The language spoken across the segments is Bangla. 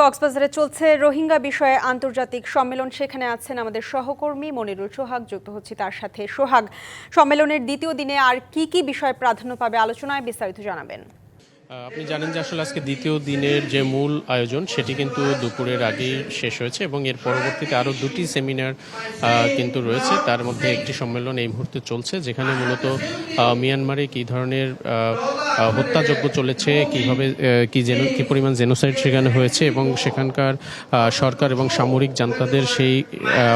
কক্সবাজারে চলছে রোহিঙ্গা বিষয়ে আন্তর্জাতিক সম্মেলন। সেখানে আছেন আমাদের সহকর্মী মনিরুল সোহাগ, যুক্ত হচ্ছে তার সাথে। সোহাগ, সম্মেলনের দ্বিতীয় দিনে আর কি কি বিষয় প্রাধান্য পাবে আলোচনায় বিস্তারিত জানাবেন। আপনি জানেন যে আসলে আজকে দ্বিতীয় দিনের যে মূল আয়োজন, সেটি কিন্তু দুপুরের আগেই শেষ হয়েছে এবং এর পরবর্তীতে আরও দুটি সেমিনার কিন্তু রয়েছে। তার মধ্যে একটি সম্মেলন এই মুহূর্তে চলছে, যেখানে মূলত মিয়ানমারে কী ধরনের হত্যাযজ্ঞ চলেছে, কীভাবে কি যেন কি পরিমাণ জেনোসাইড সেখানে হয়েছে এবং সেখানকার সরকার এবং সামরিক জান্তাদের সেই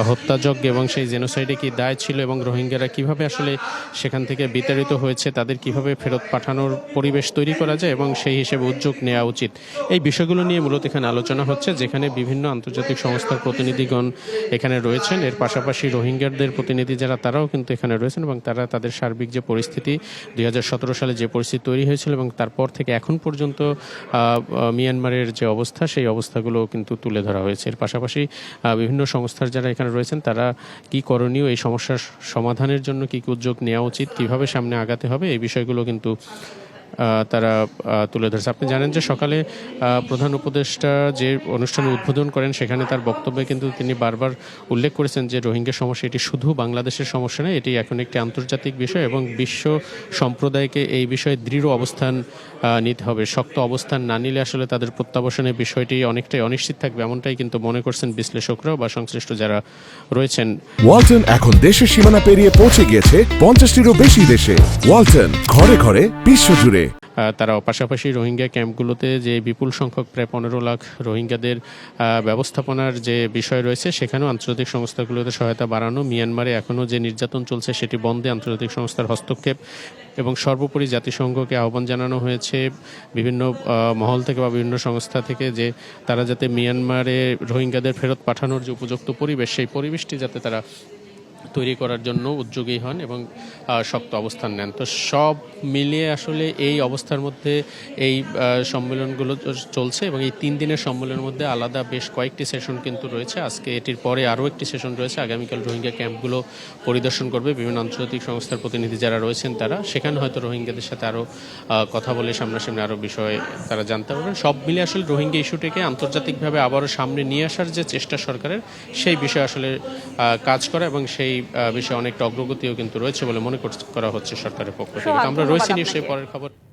হত্যাযজ্ঞ এবং সেই জেনোসাইডে কি দায় ছিল এবং রোহিঙ্গারা কীভাবে আসলে সেখান থেকে বিতাড়িত হয়েছে, তাদের কীভাবে ফেরত পাঠানোর পরিবেশ তৈরি করা যায় এবং সেই হিসেবে উদ্যোগ নেওয়া উচিত। এই বিষয়গুলো নিয়ে মূলত এখানে আলোচনা হচ্ছে, যেখানে বিভিন্ন আন্তর্জাতিক সংস্থার প্রতিনিধিগণ এখানে রয়েছেন। এর পাশাপাশি রোহিঙ্গারদের প্রতিনিধি যারা, তারাও কিন্তু এখানে রয়েছেন এবং তারা তাদের সার্বিক যে পরিস্থিতি, দুই হাজার সতেরো সালে যে পরিস্থিতি তৈরি হয়েছিল এবং তারপর থেকে এখন পর্যন্ত মিয়ানমারের যে অবস্থা, সেই অবস্থাগুলো কিন্তু তুলে ধরা হয়েছে। এর পাশাপাশি বিভিন্ন সংস্থার যারা এখানে রয়েছেন, তারা কি করণীয়, এই সমস্যার সমাধানের জন্য কি কি উদ্যোগ নেওয়া উচিত, কীভাবে সামনে আগাতে হবে, এই বিষয়গুলো কিন্তু তারা তুলে ধরেছে। আপনি জানেন যে সকালে প্রধান উপদেষ্টা যে অনুষ্ঠানে উদ্বোধন করেন, সেখানে তার বক্তব্যে কিন্তু তিনি বারবার উল্লেখ করেছেন যে রোহিঙ্গা সমস্যা, এটি শুধু বাংলাদেশের সমস্যা নয়, এটি এখন একটি আন্তর্জাতিক বিষয় এবং বিশ্ব সম্প্রদায়কে এই বিষয়ে দৃঢ় অবস্থান নিতে হবে। শক্ত অবস্থান না নিলে আসলে তাদের প্রত্যাবাসনের বিষয়টি অনেকটাই অনিশ্চিত থাকবে, এমনটাই কিন্তু মনে করছেন বিশ্লেষকরাও বা সংশ্লিষ্ট যারা রয়েছেন। ওয়ালটন এখন দেশের সীমানা পেরিয়ে পৌঁছে গিয়েছে পঞ্চাশটিরও বেশি দেশে। ওয়ালটন ঘরে ঘরে বিশ্বজুড়ে আহ, তারা পাশাপাশি রোহিঙ্গা ক্যাম্পগুলোতে যে বিপুল সংখ্যক প্রায় পনেরো লাখ রোহিঙ্গাদের ব্যবস্থাপনার যে বিষয় রয়েছে সেখানেও আন্তর্জাতিক সংস্থাগুলোতে সহায়তা বাড়ানো মিয়ানমারে এখনও যে নির্যাতন চলছে সেটি বন্ধে আন্তর্জাতিক সংস্থার হস্তক্ষেপ এবং সর্বোপরি জাতিসংঘকে আহ্বান জানানো হয়েছে। বিভিন্ন মহল থেকে বা বিভিন্ন সংস্থা থেকে যে তারা যাতে মিয়ানমারে রোহিঙ্গাদের ফেরত পাঠানোর যে উপযুক্ত পরিবেশ সেই পরিবেশটি যাতে তারা তৈরি করার জন্য উদ্যোগী হন এবং শক্ত অবস্থান নেন। তো সব মিলিয়ে আসলে এই অবস্থার মধ্যে এই সম্মেলনগুলো চলছে এবং এই তিন দিনের সম্মেলনের মধ্যে আলাদা বেশ কয়েকটি সেশন কিন্তু রয়েছে। আজকে এটির পরে আরও একটি সেশন রয়েছে। আগামীকাল রোহিঙ্গা ক্যাম্পগুলো পরিদর্শন করবে বিভিন্ন আন্তর্জাতিক সংস্থার প্রতিনিধি যারা রয়েছেন তারা। সেখানে হয়তো রোহিঙ্গাদের সাথে আরও কথা বলে সামনাসামনি আরও বিষয়ে তারা জানতে পারবেন। সব মিলিয়ে আসলে রোহিঙ্গা ইস্যুটিকে আন্তর্জাতিকভাবে আবারও সামনে নিয়ে আসার যে চেষ্টা সরকারের, সেই বিষয়ে আসলে কাজ করা এবং সেই আহ, বিষয়ে অনেকটা অগ্রগতিও কিন্তু রয়েছে বলে মনে করা হচ্ছে সরকারের পক্ষ থেকে। আমরা রয়েছি নিশ্চয়ই পরের খবর।